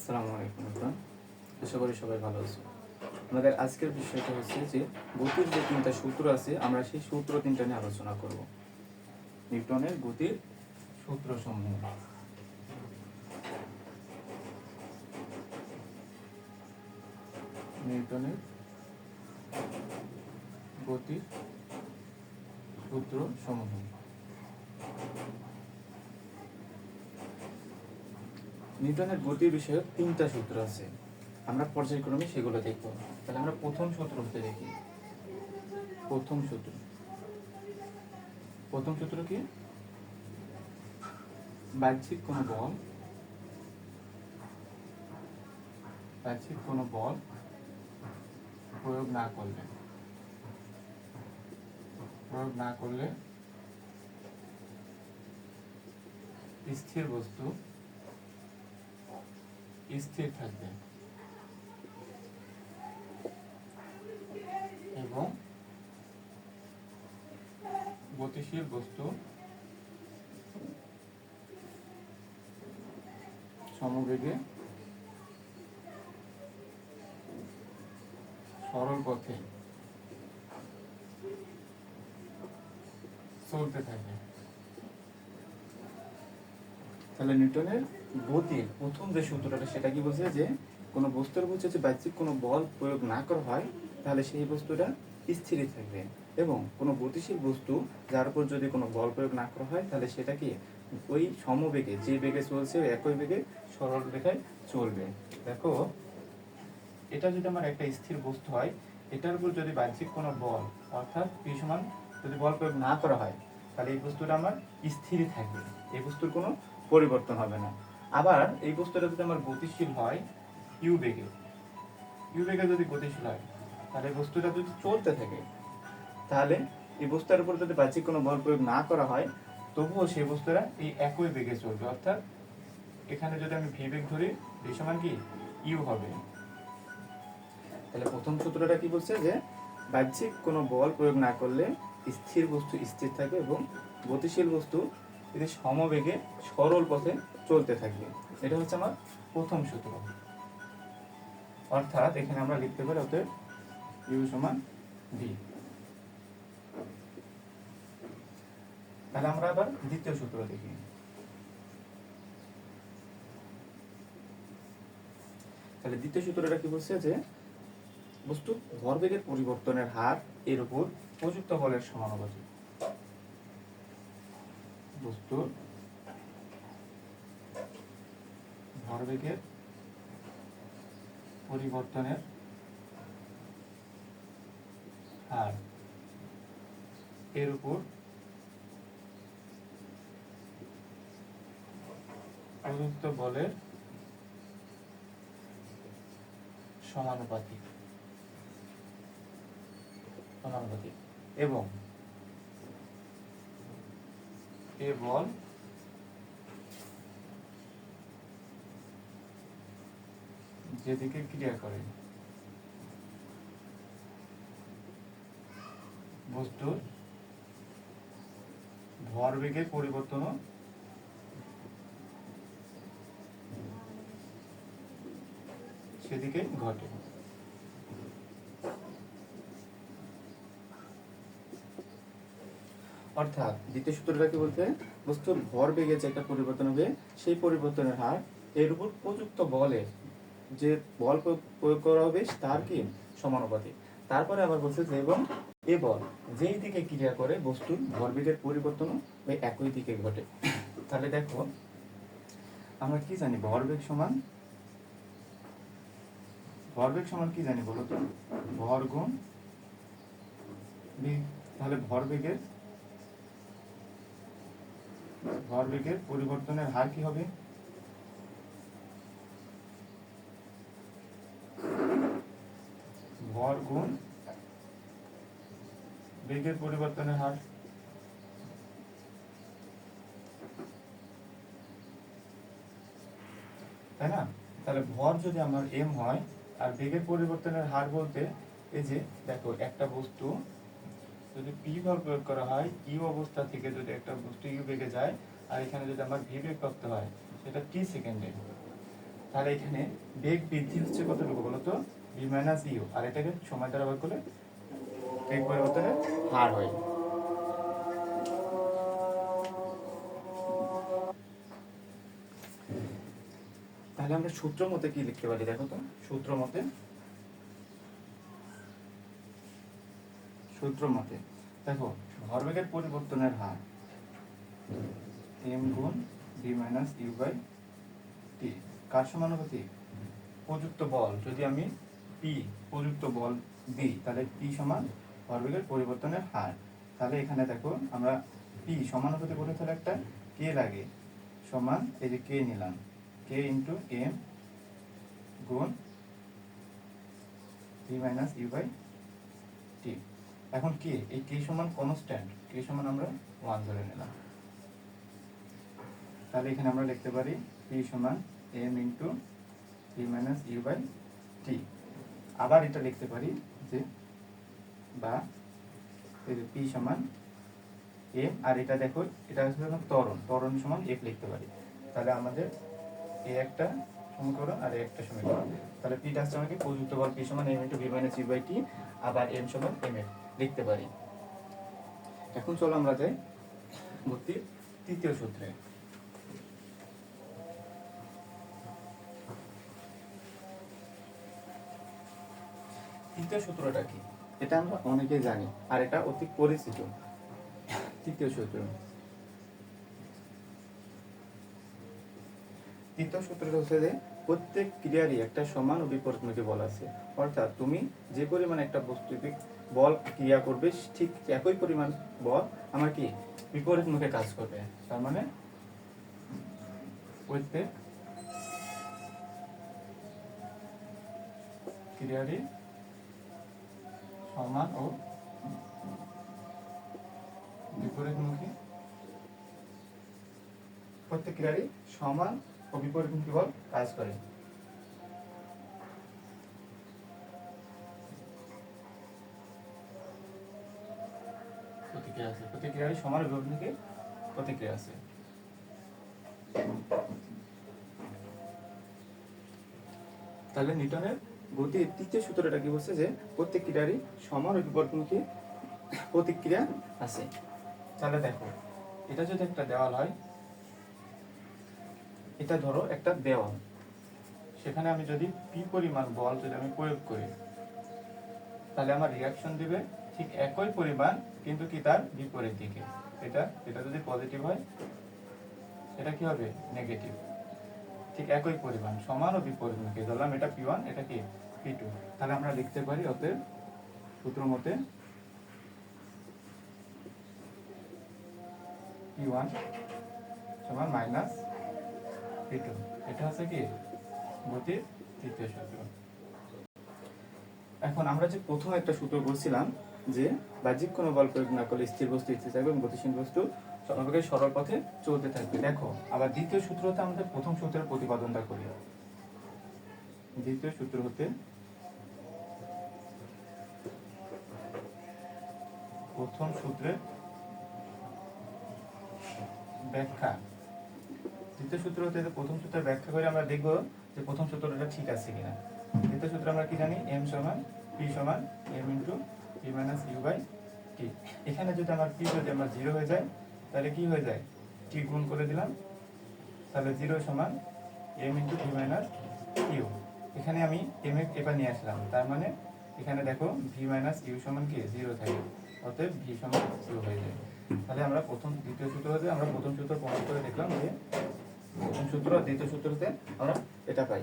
আসসালামু আলাইকুম আশা করি সবাই ভালো আছো। আমাদের আজকের বিষয়টা হচ্ছে যে, গতির যে তিনটা সূত্র আছে, আমরা সেই সূত্র তিনটা নিয়ে আলোচনা করব। নিউটনের গতির সূত্র সমূহ নিউটনের গতির সূত্র সমূহ নিউটনের গতি বিষয়ক তিনটা সূত্র আছে। আমরা পর্যায়ক্রমে সেগুলো দেখব। তাহলে আমরা প্রথম সূত্র হতে দেখি। প্রথম সূত্র। প্রথম সূত্র কি? বাহ্যিক কোনো বল। বাহ্যিক কোনো বল প্রয়োগ না করলে। প্রয়োগ না করলে স্থির বস্তু স্থির থাকবে। এবং গতিশীল বস্তু সমবেগে সরল পথে চলতে থাকে তাহলে নিউটনের গতির প্রথম যে সূত্রটা, সেটা কি বলছে যে কোনো বস্তুর উপর যদি বাহ্যিক কোনো বল প্রয়োগ না করা হয়, তাহলে সেই বস্তুটা স্থিরই থাকবে। এবং কোনো গতিশীল বস্তু যার উপর যদি কোনো বল প্রয়োগ না করা হয়, তাহলে সেটা কি ওই সমবেগে, যে বেগে চলছে একই বেগে সরল রেখায় চলবে। দেখো, এটা যদি আমার একটা স্থির বস্তু হয়, এটার উপর যদি বাহ্যিক কোনো বল, অর্থাৎ পি সমান যদি বল প্রয়োগ না করা হয়, তাহলে এই বস্তুটা আমার স্থিরই থাকবে। এই বস্তুর কোনো পরিবর্তন হবে না। আবার এই বস্তুটা যদি আমার গতিশীল হয় ইউ বেগে। ইউ বেগে যদি গতিশীল হয়, তাহলে এই বস্তুটা যদি চলতে থাকে, তাহলে এই বস্তুর উপর যদি বাহ্যিক কোনো বল প্রয়োগ না করা হয়, তবুও সেই বস্তুরা এই একই বেগে চলবে। অর্থাৎ এখানে যদি আমি ভি বেগ ধরি ভি সমান কি? ইউ হবে। তাহলে প্রথম সূত্রটা কি বলছে যে, বাহ্যিক কোনো বল প্রয়োগ না করলে স্থির বস্তু স্থির থাকবে এবং গতিশীল বস্তু যদি সমবেগে সরল পথে চলতে থাকবে এটা হচ্ছে আমার প্রথম সূত্র। অর্থাৎ এখানে আমরা লিখতে পারি অতএব ইউ সমান ভি তাহলে আমরা আবার দ্বিতীয় সূত্র দেখি। তাহলে দ্বিতীয় সূত্রটা কি বলছে যে, বস্তু ভরবেগের পরিবর্তনের হার এর উপর প্রযুক্ত বলের সমানুপাতিক। বস্তুর ভরবেগের পরিবর্তনের হার। এর উপর প্রযুক্ত বলের সমানুপাতিক। সমানুপাতিক। এবং এ বল যেদিকে ক্রিয়া করে বস্তুর ভরবেগের পরিবর্তনও সেদিকে ঘটে। অর্থাৎ দ্বিতীয় সূত্রটা কি বলতে বস্তুর ভর বেগে যে একটা পরিবর্তন হবে, সেই পরিবর্তনের হার এর উপর প্রযুক্ত বলের যে বল প্রয়োগ- করা হবে, তার কি? সমানুপাতিক। তারপরে আবার বলছে যে, এবং এ বল যেই দিকে ক্রিয়া করে, বস্তুর ভরবেগের পরিবর্তনও ওই একই দিকে ঘটে। তাহলে দেখো, আমরা কি জানি ভরবেগ সমান? ভরবেগ সমান কি জানি বলো তো? ভর গুণ। তাহলে ভরবেগের ভরবেগের পরিবর্তনের হার কি হবে? ভর গুণ বেগের পরিবর্তনের হার। তাই না? তাহলে ভর যদি আমার এম হয়, আর বেগের পরিবর্তনের হার বলতে এই যে, দেখো একটা বস্তু যদি পি বল প্রয়োগ করা হয় ইউ অবস্থা থেকে যদি একটা বস্তু ইউ বেগে যায়, আর এখানে যদি আমার ভি বেগ প্রাপ্ত হয়, সেটা টি সেকেন্ডে তাহলে এখানে বেগ বৃদ্ধি হচ্ছে কতটুকু বলতো? ভি মাইনাস ইউ আর এটাকে সময় দ্বারা ভাগ করলে বেগ পরিবর্তনের হার হয়। তাহলে আমরা সূত্র মতে কি লিখতে পারি দেখো তো? সূত্র মতে সূত্র মতে, দেখো, ভরবেগের পরিবর্তনের হার এম গুণ V minus U by T কার সমানুপাতিক প্রযুক্ত বল। যদি আমি পি প্রযুক্ত বল দিই তাহলে পি সমান ভরবেগের পরিবর্তনের হার। তাহলে এখানে দেখো, আমরা পি সমানুপাতি করে তাহলে একটা কে লাগে, সমান এই যে কে নিলাম। কে ইন্টু এম গুণ V minus U by T এখন কে? এই কে সমান কনস্ট্যান্ট কে সমান আমরা ওয়ান ধরে নিলাম। তাহলে এখানে আমরা লিখতে পারি পি সমান M into P minus U by T আবার এটা লিখতে পারি যে বা পি সমান এম আর এটা দেখো, এটা হচ্ছে যখন ত্বরণ ত্বরণ সমান এফ লিখতে পারি। তাহলে আমাদের এ একটা সমীকরণ আর এ একটা সমীকরণ। তাহলে পিটা আসছে আমাকে প্রযুক্ত বল পি সমান M into V minus U by T আবার এম সমান এম এফ লিখতে পারি। এখন চলো আমরা যাই ভর্তির তৃতীয় সূত্রে। তৃতীয় সূত্রটা কি? এটা আমরা অনেকে জানি আর এটা অতি পরিচিত। তৃতীয় সূত্র। তৃতীয় সূত্রটা হচ্ছে যে প্রত্যেক ক্রিয়ারই একটা সমান ও বিপরীতমুখী বল আছে। অর্থাৎ তুমি যে পরিমাণ একটা বস্তুতে বল ক্রিয়া করবে, ঠিক একই পরিমাণ বল আমার কি বিপরীত মুখে কাজ করবে? তার মানে প্রত্যেক ক্রিয়ারই সমান ও বিপরীতমুখী প্রত্যেক ক্রিয়ারই সমান ও বিপরীতমুখী বল কাজ করে। আছে। ও বিপরীতমুখী প্রতিক্রিয়া আছে। তাহলে নিউটনের গতির তৃতীয় কি বলছে যে প্রত্যেক সমান প্রতিক্রিয়া আছে। তাহলে দেখো, এটা যদি একটা দেওয়াল হয়, এটা ধরো একটা দেওয়াল। সেখানে আমি যদি পি পরিমাণ বল যদি আমি প্রয়োগ করি, তাহলে আমার রিয়াকশন দিবে ঠিক একই পরিমাণ, কিন্তু কি তার বিপরীত দিকে? এটা এটা যদি পজিটিভ হয়, এটা কি হবে? নেগেটিভ ঠিক একই পরিমাণ, সমান ও বিপরীতমুখী ধরলাম এটা পি ওয়ান এটা কি? পি টু তাহলে আমরা লিখতে পারি অতএব সূত্র মতে পি ওয়ান সমান মাইনাস পি টু এটা হচ্ছে কি? গতির তৃতীয় সূত্র। এখন আমরা যে প্রথম একটা সূত্র বলছিলাম যে বাহ্যিক কোনো বল প্রয়োগ না করলে স্থির বস্তু স্থির থাকবে এবং গতিশীল বস্তু সর্বাপেক্ষা সরল পথে চলতে থাকবে। দেখো, আবার দ্বিতীয় সূত্র হতে আমাদের প্রথম সূত্রের প্রতিপাদনটা করি। দ্বিতীয় সূত্র হতে প্রথম সূত্রে ব্যাখ্যা। দ্বিতীয় সূত্র হতে প্রথম সূত্রের ব্যাখ্যা করে আমরা দেখব যে প্রথম সূত্রটা ঠিক আছে কিনা। দ্বিতীয় সূত্র আমরা কি জানি? এম সমান পি সমান M into P minus U by T এখানে যদি আমার পি যদি আমার জিরো হয়ে যায়, তাহলে কি হয়ে যায়? টি গুণ করে দিলাম, তাহলে জিরো সমান M into P minus U এখানে আমি এম এ এবার নিয়ে আসলাম, তার মানে এখানে দেখো ভি মাইনাস ইউ সমান কি? জিরো থাকে। অতএব ভি সমান জিরো হয়ে যায়। তাহলে আমরা প্রথম দ্বিতীয় সূত্র হতে, আমরা প্রথম সূত্র প্রমাণ করে দেখলাম যে প্রথম সূত্র দ্বিতীয় সূত্রতে আমরা এটা পাই।